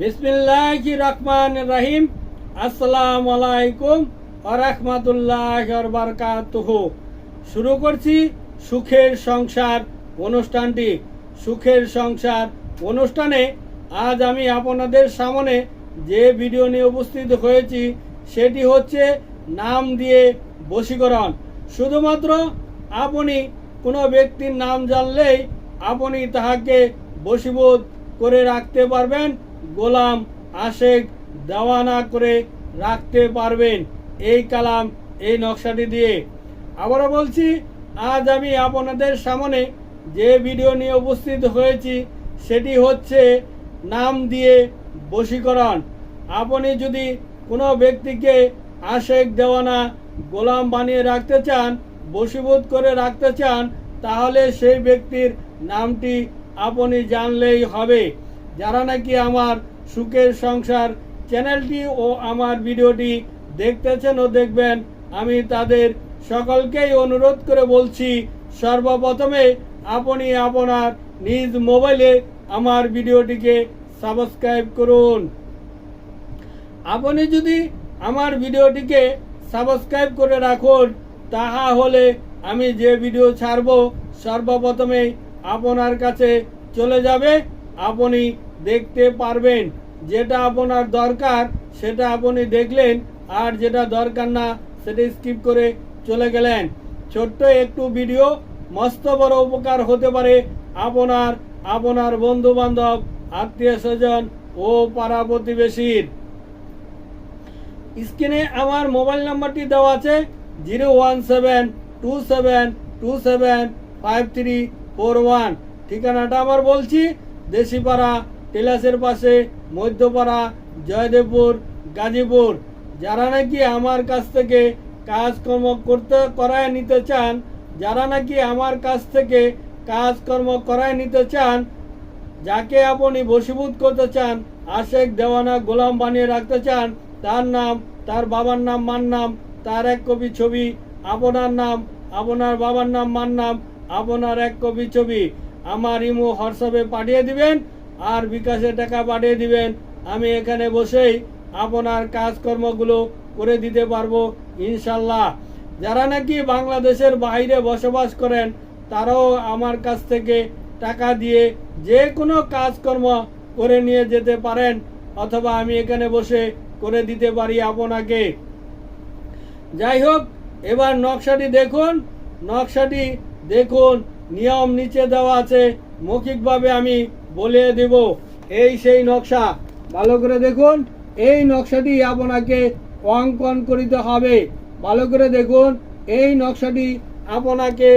বিসমিল্লাহ রহমান রহিম। আসসালামু আলাইকুম আরহামতুল্লাহ বারকাতুহ। শুরু করছি সুখের সংসার অনুষ্ঠানটি। সুখের সংসার অনুষ্ঠানে আজ আমি আপনাদের সামনে যে ভিডিও নিয়ে উপস্থিত হয়েছি, সেটি হচ্ছে নাম দিয়ে বশীকরণ। শুধুমাত্র আপনি কোনো ব্যক্তির নাম জানলেই আপনি তাহাকে বশীভূত করে রাখতে পারবেন। গোলাম আশেক দেওয়ানা করে রাখতে পারবেন। এই কালাম, এই নকশাটি দিয়ে। আবারও বলছি, আজ আমি আপনাদের সামনে যে ভিডিও নিয়ে উপস্থিত হয়েছি, সেটি হচ্ছে নাম দিয়ে বশীকরণ। আপনি যদি কোনো ব্যক্তিকে আশেক, দেওয়ানা, গোলাম বানিয়ে রাখতে চান, বশীভূত করে রাখতে চান, তাহলে সেই ব্যক্তির নামটি আপনি জানলেই হবে। যারা নাকি আমার সুখের সংসার চ্যানেলটি ও আমার ভিডিওটি দেখতেছেন ও দেখবেন, আমি তাদের সকলকেই অনুরোধ করে বলছি, সর্বপ্রথমে আপনি আপনার নিজ মোবাইলে আমার ভিডিওটিকে সাবস্ক্রাইব করুন। আপনি যদি আমার ভিডিওটিকে সাবস্ক্রাইব করে রাখুন তাহা হলে আমি যে ভিডিও ছাড়ব, সর্বপ্রথমে আপনার কাছে চলে যাবে। আপনি দেখতে পারবেন, যেটা আপনার দরকার সেটা আপনি দেখলেন, আর যেটা দরকার না সেটা স্কিপ করে চলে গেলেন। ছোট্ট একটু ভিডিও মস্ত বড় উপকার হতে পারে আপনার আপনার বন্ধু বান্ধব আত্মীয় স্বজন ও পাড়া প্রতিবেশীর। স্ক্রিনে আমার মোবাইল নাম্বারটি দেওয়া আছে zero one seven two seven two seven five three four one ঠিকানাটা আবার বলছি, দেশিপাড়া টেলাসের পাশে মধ্যপাড়া, জয়দেবপুর, গাজীপুর। যারা নাকি আমার কাছ থেকে কাজকর্ম করতে করায় নিতে চান, যারা নাকি আমার কাছ থেকে কাজকর্ম করায় নিতে চান, যাকে আপনি বশীভূত করতে চান আশেক দেওয়ানা গোলাম বানিয়ে রাখতে চান, তার নাম, তার বাবার নাম, মার নাম, তার এক কপি ছবি, আপনার নাম, আপনার বাবার নাম, মার নাম, আপনার এক কপি ছবি, আমার ইমো হোয়াটসঅ্যাপে পাঠিয়ে দিবেন। আর বিকাশে টাকা পাঠিয়ে দিবেন। আমি এখানে বসেই আপনার কাজকর্মগুলো করে দিতে পারব, ইনশাল্লাহ। যারা নাকি বাংলাদেশের বাইরে বসবাস করেন, তারাও আমার কাছ থেকে টাকা দিয়ে যে কোনো কাজকর্ম করে নিয়ে যেতে পারেন, অথবা আমি এখানে বসে করে দিতে পারি আপনাকে। যাই হোক, এবার নকশাটি দেখুন। নকশাটি দেখুন, নিয়ম নিচে দেওয়া আছে। মৌখিকভাবে আমি বলে দেব। এই সেই নকশা। ভালো করে দেখুন, এই নকশাটি আপনাকে অঙ্কন করিতে হবে। ভালো করে দেখুন, এই নকশাটি আপনাকে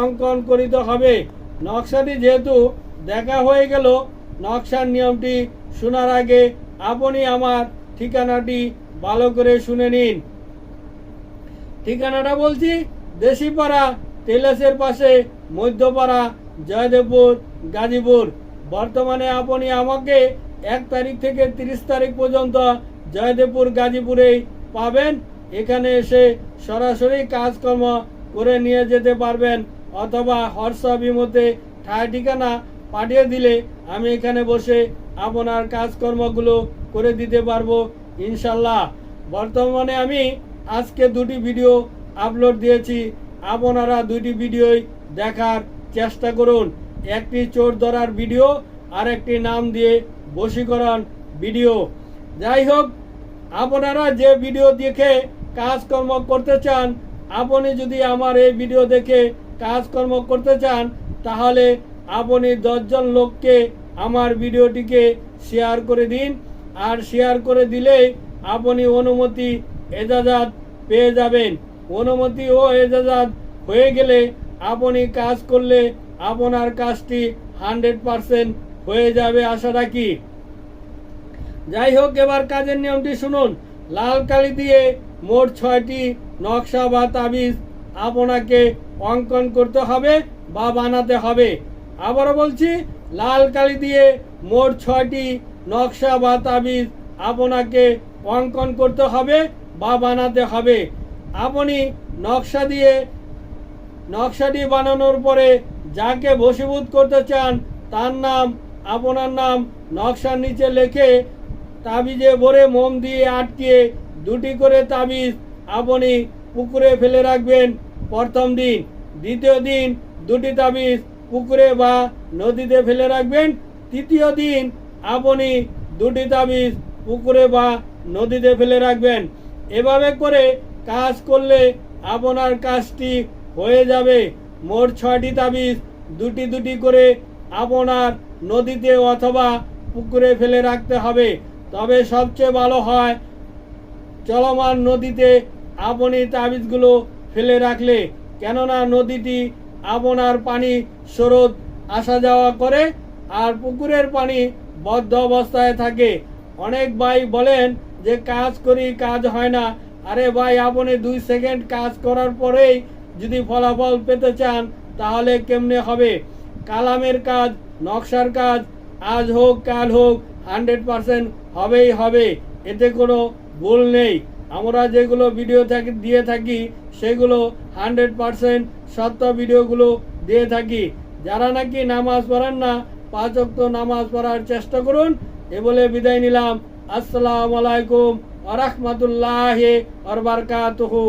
অঙ্কন করিতে হবে। নকশাটি যেহেতু দেখা হয়ে গেল, নকশার নিয়মটি শোনার আগে আপনি আমার ঠিকানাটি ভালো করে শুনে নিন। ঠিকানাটা বলছি, দেশিপাড়া, তেলাসের পাশে মধ্যপাড়া, জয়দেবপুর, গাজীপুর। বর্তমানে আপনি আমাকে এক তারিখ থেকে তিরিশ তারিখ পর্যন্ত জয়দেবপুর গাজীপুরেই পাবেন। এখানে এসে সরাসরি কাজকর্ম করে নিয়ে যেতে পারবেন অথবা হোয়াটসঅ্যাপ ইমোতে ঠায় ঠিকানা পাঠিয়ে দিলে আমি এখানে বসে আপনার কাজকর্মগুলো করে দিতে পারব ইনশাল্লাহ। বর্তমানে আমি আজকে দুটি ভিডিও আপলোড দিয়েছি। আপনারা দুটি ভিডিওই দেখার চেষ্টা করুন। একটি চোর ধরার ভিডিও আর একটি নাম দিয়ে বশীকরণ ভিডিও। যাই হোক, আপনারা যে ভিডিও দেখে কাজকর্ম করতে চান, আপনি যদি আমার এই ভিডিও দেখে কাজকর্ম করতে চান, তাহলে আপনি দশজন লোককে আমার ভিডিওটিকে শেয়ার করে দিন। আর শেয়ার করে দিলে আপনি অনুমতি এজাজাত পেয়ে যাবেন। অনুমতি ও এজাজাত হয়ে গেলে আপনি কাজ করলে আপনার কাজটি হান্ড্রেড পারসেন্ট হয়ে যাবে আশা রাখি। যাই হোক, এবার কাজের নিয়মটি শুনুন। লাল কালি দিয়ে মোট ছয়টি নকশা বা তাবিজ আপনাকে অঙ্কন করতে হবে বা বানাতে হবে। আবারও বলছি, লাল কালি দিয়ে মোট ছয়টি নকশা বা তাবিজ আপনাকে অঙ্কন করতে হবে বা বানাতে হবে। আপনি নকশা দিয়ে, নকশাটি বানানোর পরে যাকে বশীভূত করতে চান, তার নাম, আপনার নাম নকশার নিচে লেখে তাবিজে ভরে মোম দিয়ে আটকে দুটি করে তাবিজ আপনি পুকুরে ফেলে রাখবেন। প্রথম দিন, দ্বিতীয় দিন দুটি তাবিজ পুকুরে বা নদীতে ফেলে রাখবেন। তৃতীয় দিন আপনি দুটি তাবিজ পুকুরে বা নদীতে ফেলে রাখবেন। এভাবে করে কাজ করলে আপনার কাজটি হয়ে যাবে। মোট ছয়টি তাবিজ, দুটি দুটি করে আপনার নদীতে অথবা পুকুরে ফেলে রাখতে হবে। তবে সবচেয়ে ভালো হয় চলমান নদীতে আপনি তাবিজগুলো ফেলে রাখলে, কেননা নদীটি আপনার পানি স্রোত, আসা যাওয়া করে আর পুকুরের পানি বদ্ধ অবস্থায় থাকে। অনেক ভাই বলেন যে, কাজ করি, কাজ হয় না। আরে ভাই, আপনি দুই সেকেন্ড কাজ করার পরেই যদি ফলাফল পেতে চান, তাহলে কেমনে হবে? কালামের কাজ, নকশার কাজ, আজ হোক, কাল হোক, হান্ড্রেড পারসেন্ট হবেই হবে। এতে কোনো ভুল নেই। আমরা যেগুলো ভিডিও থাকি, দিয়ে থাকি, সেগুলো হান্ড্রেড পারসেন্ট সত্য ভিডিওগুলো দিয়ে থাকি। যারা নাকি নামাজ পড়েন না, পাঁচ অক্ত নামাজ পড়ার চেষ্টা করুন। এ বলে বিদায় নিলাম। আসসালামু আলাইকুম আ রহমতুল্লাহ আর বারকাতুহু।